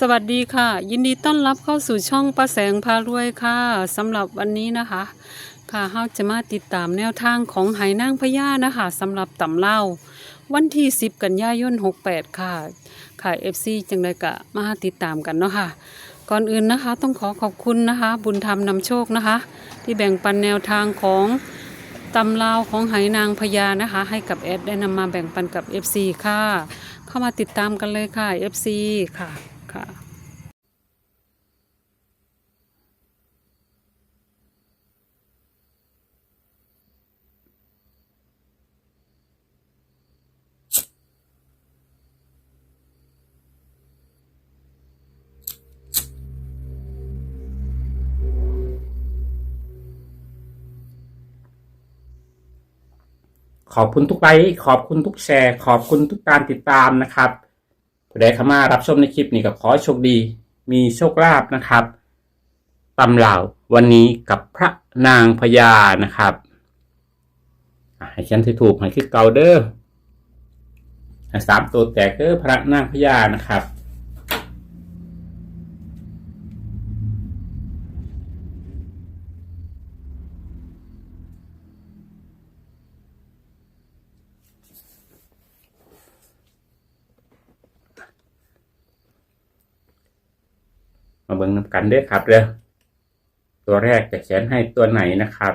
สวัสดีค่ะ ยินดีต้อนรับเข้าสู่ช่องประแสงพารวยค่ะสำหรับวันนี้นะคะ ค่ะเฮาจะมาติดตามแนวทางของไหนางพญานะคะสำหรับตำเล่า วันที่ 10 กันยายน 68 ค่ะ ค่ะ FC จังไดกะมาติดตามกันเนาะค่ะ ก่อนอื่นนะคะต้องขอขอบคุณนะคะ บุญธรรมนำโชคนะคะ ที่แบ่งปันแนวทางของตำลาวของไหนางพญานะคะ ให้กับแอดได้นำมาแบ่งปันกับ FC ค่ะ เข้ามาติดตามกันเลยค่ะ FC ค่ะ ขอบคุณทุกไลค์ขอบคุณทุกแชร์ ขอบคุณทุกการติดตามนะครับผู้ใดเข้ามารับชมในคลิปนี้ก็ขอโชคดี มีโชคลาภนะครับตำเหล่าวันนี้กับพระนางพญานะครับให้เขียนถูกให้คือเกาเดอร์สามตัวแตกเดอร์พระนางพญานะครับ เบิ่งนำกันเด้อครับเด้อตัวแรกจะเขียนให้ตัวไหนนะครับ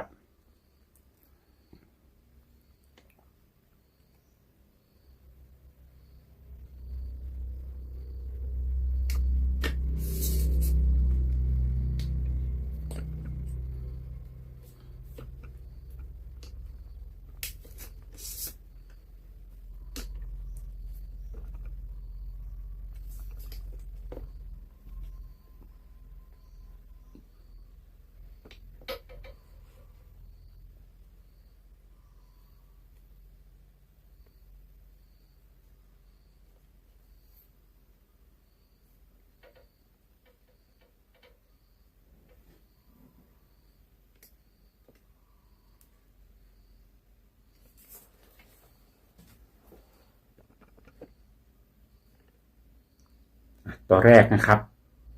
ตัวแรกนะครับ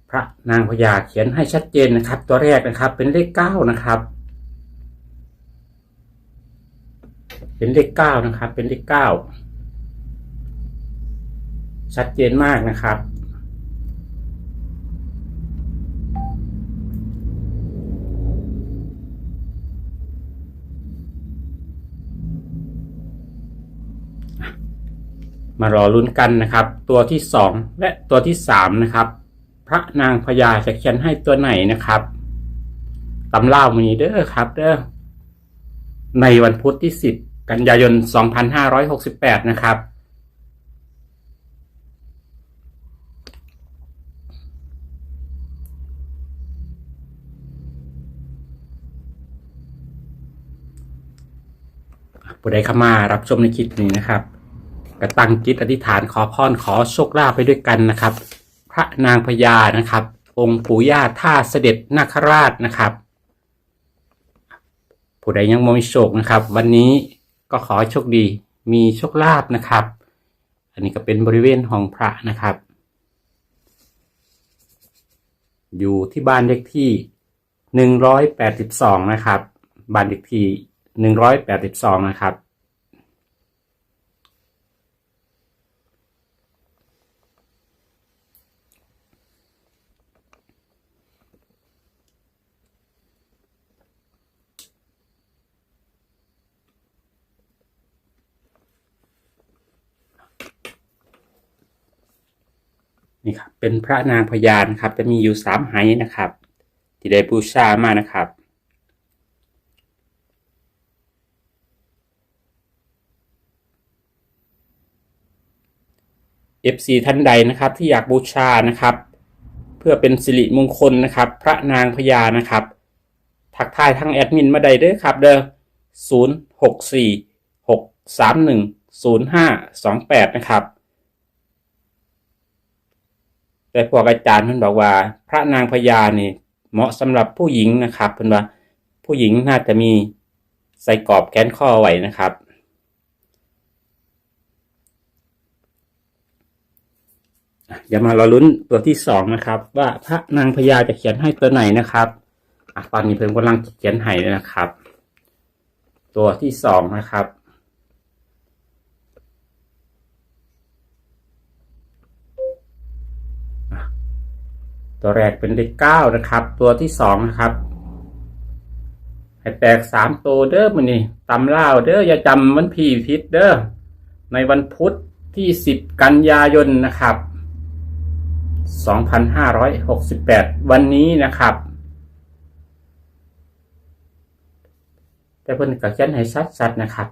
พระนางพญาเขียนให้ชัดเจนนะครับ ตัวแรกนะครับเป็นเลขเก้านะครับ เป็นเลขเก้านะครับ เป็นเลขเก้าชัดเจนมากนะครับ มารอลุ้นกันนะครับ ตัวที่สองและตัวที่สามนะครับ พระนางพญาจะเขียนให้ตัวไหนนะครับตำเล่ามีเด้อครับเด้อในวันพุธที่สิบกันยายนสองพันห้าร้อยหกสิบแปดนะครับ ผู้ใดเข้ามารับชมในคลิปนี้นะครับ กระตั้งจิตอธิษฐานขอพรขอโชคลาภไปด้วยกันนะครับ พระนางพญานะครับ องค์ปู่ย่าท่าเสด็จนาคราชนะครับ ผู้ใดยังมีโชคนะครับ วันนี้ก็ขอโชคดีมีโชคลาภนะครับ อันนี้ก็เป็นบริเวณห้องพระนะครับ อยู่ที่บ้านเลขที่หนึ่งร้อยแปดสิบสองนะครับ บ้านเลขที่หนึ่งร้อยแปดสิบสองนะครับ นี่ครับเป็นพระนางพญานะครับ จะมีอยู่สามไหนะครับ ที่ได้บูชามานะครับ FC ท่านใดนะครับที่อยากบูชานะครับ เพื่อเป็นสิริมงคลนะครับ พระนางพญานะครับทักทายทางแอดมินมาได้เด้อครับเด้อศูนย์หกสี่หกสามหนึ่งศูนย์ห้าสองแปดนะครับ แต่พวกอาจารย์เพิ่นบอกว่า พระนางพญานี่เหมาะสำหรับผู้หญิงนะครับเพิ่นว่าผู้หญิงน่าจะมีใส่กรอบแขนข้อไว้นะครับอะเดี๋ยวมารอลุ้นตัวที่สองนะครับ ว่าพระนางพญาจะเขียนให้ตัวไหนนะครับอตอนนี้เพิ่มกำลังเขียนให้นะครับ ตัวที่สองนะครับ ตัวแรกเป็นเลขเก้านะครับ ตัวที่สองนะครับ ให้แตกสามตัวเด้อมันนี่ตำเล่าเด้ออย่าจำวันพีพิษเด้อในวันพุธที่สิบกันยายนนะครับสองพันห้าร้อยหกสิบแปดวันนี้นะครับแต่เพิ่นก็เขียนให้ชัดๆนะครับ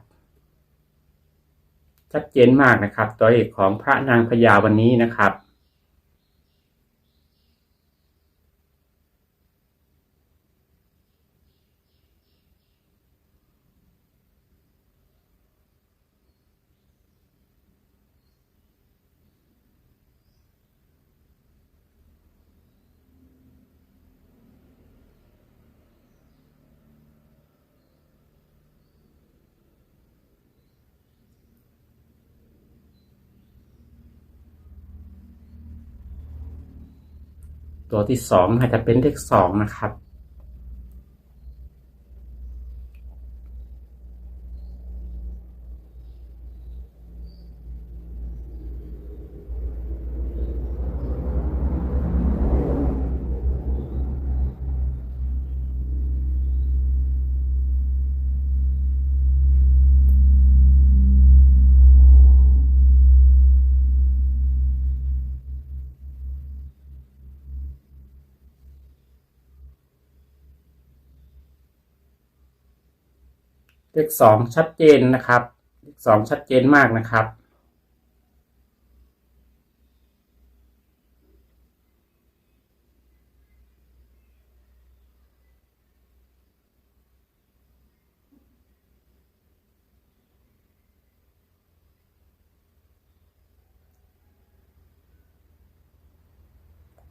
ชัดเจนมากนะครับ ตัวเลขของพระนางพญาวันนี้นะครับ ตัวที่สองอาจจะเป็นเลขสองนะครับ เลขสองชัดเจนนะครับ เลขสองชัดเจนมากนะครับ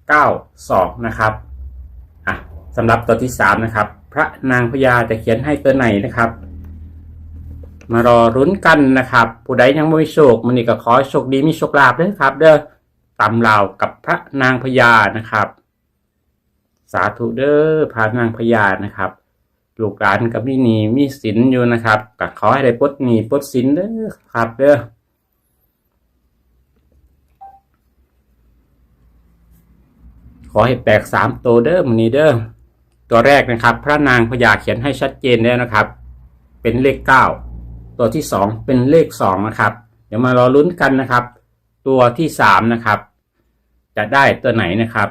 เก้าสองนะครับอะสำหรับตัวที่สามนะครับ พระนางพญาจะเขียนให้ตัวไหนนะครับ มารอรุ้นกันนะครับ ผู้ใดยังไม่มีโชคมันนี่ก็ขอโชคดีมีโชคลาภด้วยครับ เด้อตำลาวกับพระนางพญานะครับ สาธุเด้อพระนางพญานะครับลูกหลานกับมีหนีมีสินอยู่นะครับก็ขอให้ได้ปลดหนีปลดสินเด้อครับเด้อขอให้แตกสามตัวเด้อมันนี้เด้อตัวแรกนะครับ พระนางพญาเขียนให้ชัดเจนแล้วนะครับ เป็นเลขเก้า ตัวที่สองเป็นเลขสองนะครับเดี๋ยวมารอลุ้นกันนะครับ ตัวที่สามนะครับ จะได้ตัวไหนนะครับ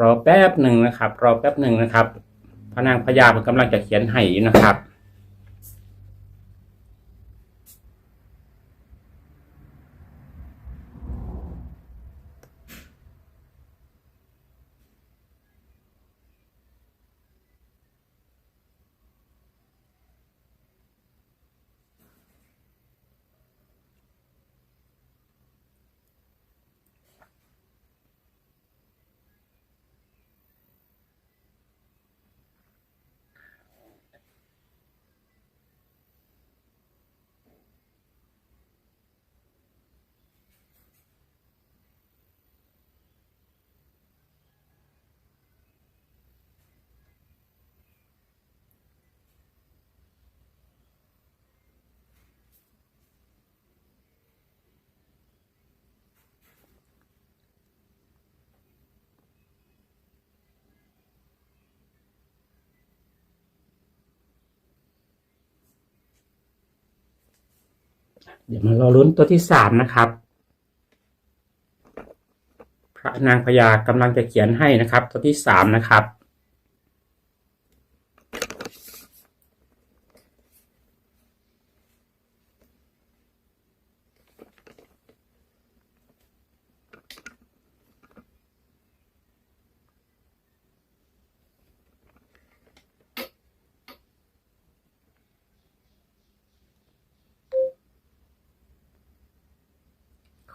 รอแป๊บหนึ่งนะครับ รอแป๊บหนึ่งนะครับพนางพญาผมกำลังจะเขียนให้นะครับ เดี๋ยวมารอลุ้นตัวที่สามนะครับ พระนางพญากำลังจะเขียนให้นะครับ ตัวที่สามนะครับ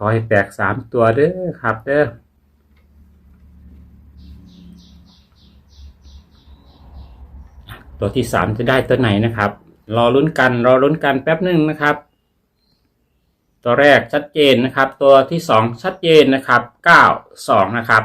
ขอให้แตกสามตัวเด้อครับเด้อตัวที่สามจะได้ตัวไหนนะครับ รอลุ้นกันรอลุ้นกันแป๊บหนึ่งนะครับ ตัวแรกชัดเจนนะครับ ตัวที่สองชัดเจนนะครับเก้าสองนะครับ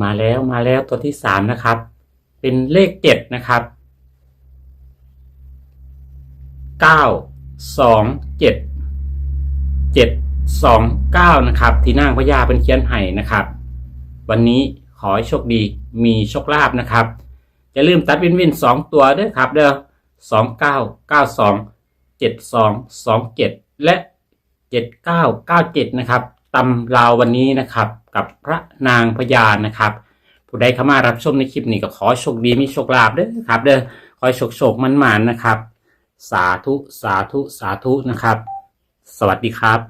มาแล้วมาแล้วตัวที่สามนะครับ เป็นเลขเจ็ดนะครับเก้าสองเจ็ดเจ็ดสองเก้านะครับ ที่นางพญาเป็นเขียนไห้นะครับ วันนี้ขอให้โชคดีมีโชคลาภนะครับอย่าลืมตัดวินวินสองตัวด้วยครับ เด้อสองเก้าเก้าสองเจ็ดสองสองเจ็ดและเจ็ดเก้าเก้าเจ็ดนะครับตำราววันนี้นะครับ กับพระนางพญานะครับผู้ใดเข้ามารับชมในคลิปนี้ก็ขอโชคดีมีโชคลาภเด้อครับ เด้อขอโชคโชคมันมานๆนะครับ สาธุสาธุสาธุนะครับ สวัสดีครับ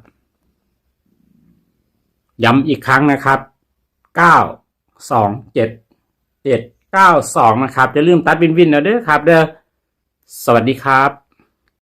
ย้ำอีกครั้งนะครับเก้าสองเจ็ดเจ็ดเก้าสองนะครับอย่าลืมตัดวินวินนะเด้อครับ เด้อสวัสดีครับ